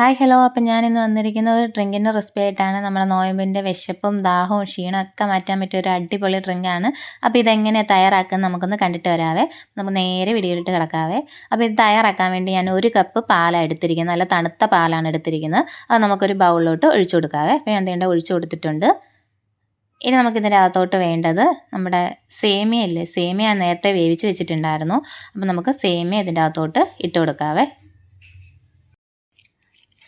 Hi hello. അപ്പം ഞാനിന്ന് വന്നിരിക്കുന്ന ഒരു ഡ്രിങ്കിന്റെ റെസിപ്പി ആയിട്ടാണ് നമ്മുടെ നോയമ്പിന്റെ വിശപ്പും ദാഹവും ക്ഷീണവും ഒക്കെ മാറ്റാൻ പറ്റിയ ഒരു അടിപൊളി ഡ്രിങ്കാണ്. അപ്പോൾ ഇതെങ്ങനെ തയ്യാറാക്കുന്നത് നമുക്കൊന്ന് കണ്ടിട്ട് വരാവേ. നമുക്ക് നേരെ വീഡിയോയിലിട്ട് കിടക്കാവേ. അപ്പോൾ ഇത് തയ്യാറാക്കാൻ വേണ്ടി ഞാൻ ഒരു കപ്പ് പാലാണ് എടുത്തിരിക്കുന്നത്. നല്ല തണുത്ത പാലാണ് എടുത്തിരിക്കുന്നത്. അത് നമുക്കൊരു ബൗളിലോട്ട് ഒഴിച്ചു കൊടുക്കാവേ. അപ്പോൾ ഞാൻ എന്തെങ്കിലും ഒഴിച്ചു കൊടുത്തിട്ടുണ്ട്. ഇനി നമുക്കിതിന്റെ അകത്തോട്ട് വേണ്ടത് നമ്മുടെ സേമിയ ഇല്ലേ? സേമിയ നേരത്തെ വേവിച്ച് വെച്ചിട്ടുണ്ടായിരുന്നു. അപ്പോൾ നമുക്ക് സേമിയ ഇതിന്റെ അകത്തോട്ട് ഇട്ട് കൊടുക്കാവേ.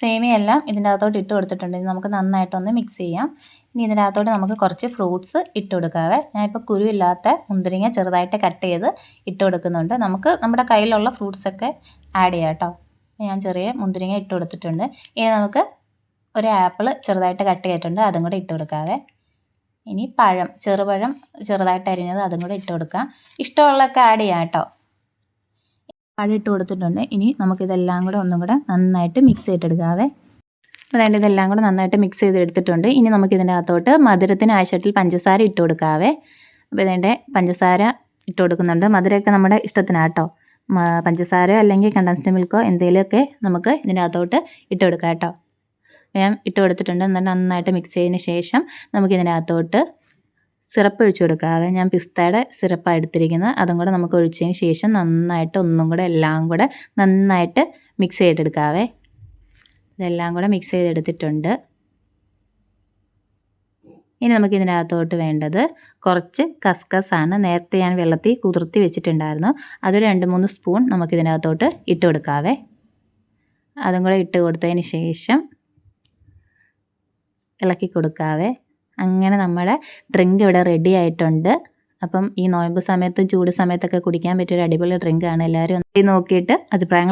സേമിയെല്ലാം ഇതിന്റെ അകത്തോട്ട് ഇട്ട് കൊടുത്തിട്ടുണ്ട്. നമുക്ക് നന്നായിട്ടൊന്ന് മിക്സ് ചെയ്യാം. ഇനി ഇതിന്റെ അകത്തോട്ട് നമുക്ക് കുറച്ച് ഫ്രൂട്ട്സ് ഇട്ട് കൊടുക്കാവേ. ഞാനിപ്പോൾ കുരുവില്ലാത്ത മുന്തിരിങ്ങ ചെറുതായിട്ട് കട്ട് ചെയ്ത് ഇട്ട് കൊടുക്കുന്നുണ്ട്. നമുക്ക് നമ്മുടെ കയ്യിലുള്ള ഫ്രൂട്ട്സൊക്കെ ആഡ് ചെയ്യാം കേട്ടോ ഞാൻ ചെറിയ മുന്തിരിങ്ങ ഇട്ട് കൊടുത്തിട്ടുണ്ട്. ഇനി നമുക്ക് ഒരു ആപ്പിൾ ചെറുതായിട്ട് കട്ട് ചെയ്തിട്ടുണ്ട്. അതും കൂടെ ഇട്ട് കൊടുക്കാവേ. ഇനി പഴം ചെറുപഴം ചെറുതായിട്ട് അരിഞ്ഞത് അതും കൂടെ ഇട്ട് കൊടുക്കാം. ഇഷ്ടമുള്ളതൊക്കെ ആഡ് ചെയ്യാം കേട്ടോ ഇട്ട് കൊടുത്തിട്ടുണ്ട്. ഇനി നമുക്കിതെല്ലാം കൂടെ ഒന്നും കൂടെ നന്നായിട്ട് മിക്സ് ചെയ്തെടുക്കാവേ. അതായത് ഇതെല്ലാം കൂടെ നന്നായിട്ട് മിക്സ് ചെയ്തെടുത്തിട്ടുണ്ട്. ഇനി നമുക്കിതിന്റെ അകത്തോട്ട് മധുരത്തിന് ആവശ്യത്തിൽ പഞ്ചസാര ഇട്ട് കൊടുക്കാവേ. അപ്പോൾ ഇതിന്റെ പഞ്ചസാര ഇട്ട് കൊടുക്കുന്നുണ്ട്. മധുരമൊക്കെ നമ്മുടെ ഇഷ്ടത്തിനാട്ടോ പഞ്ചസാരയോ അല്ലെങ്കിൽ കണ്ടൻസ്ഡ് മിൽക്കോ എന്തെങ്കിലുമൊക്കെ നമുക്ക് ഇതിന്റെ അകത്തോട്ട് ഇട്ട് കൊടുക്കാം കേട്ടോ ഞാൻ ഇട്ട് കൊടുത്തിട്ടുണ്ട്. എന്നിട്ട് നന്നായിട്ട് മിക്സ് ചെയ്തതിന് ശേഷം നമുക്കിതിന്റെ അകത്തോട്ട് സിറപ്പ് ഒഴിച്ചു കൊടുക്കാവേ ഞാൻ പിസ്തയുടെ സിറപ്പാണ് എടുത്തിരിക്കുന്നത്. അതും കൂടെ നമുക്ക് ഒഴിച്ചതിന് ശേഷം നന്നായിട്ട് ഒന്നും കൂടെ എല്ലാം കൂടെ നന്നായിട്ട് മിക്സ് ചെയ്തെടുക്കാവേ ഇതെല്ലാം കൂടെ മിക്സ് ചെയ്തെടുത്തിട്ടുണ്ട്. ഇനി നമുക്ക് ഇതിനകത്തോട്ട് വേണ്ടത് കുറച്ച് കസ്കസാണ്. നേരത്തെ ഞാൻ വെള്ളത്തിൽ കുതിർത്തി വെച്ചിട്ടുണ്ടായിരുന്നു. അത് രണ്ട് മൂന്ന് സ്പൂൺ നമുക്ക് ഇതിനകത്തോട്ട് ഇട്ട് കൊടുക്കാവേ അതും കൂടെ ഇട്ട് കൊടുത്തതിന് ശേഷം ഇളക്കി കൊടുക്കാവേ അങ്ങനെ നമ്മുടെ ഡ്രിങ്ക് ഇവിടെ റെഡി ആയിട്ടുണ്ട്. അപ്പം ഈ നോയമ്പ് സമയത്തും ചൂട് സമയത്തൊക്കെ കുടിക്കാൻ പറ്റിയ ഒരു അടിപൊളി ആണ്. എല്ലാവരും നോക്കിയിട്ട് അഭിപ്രായങ്ങൾ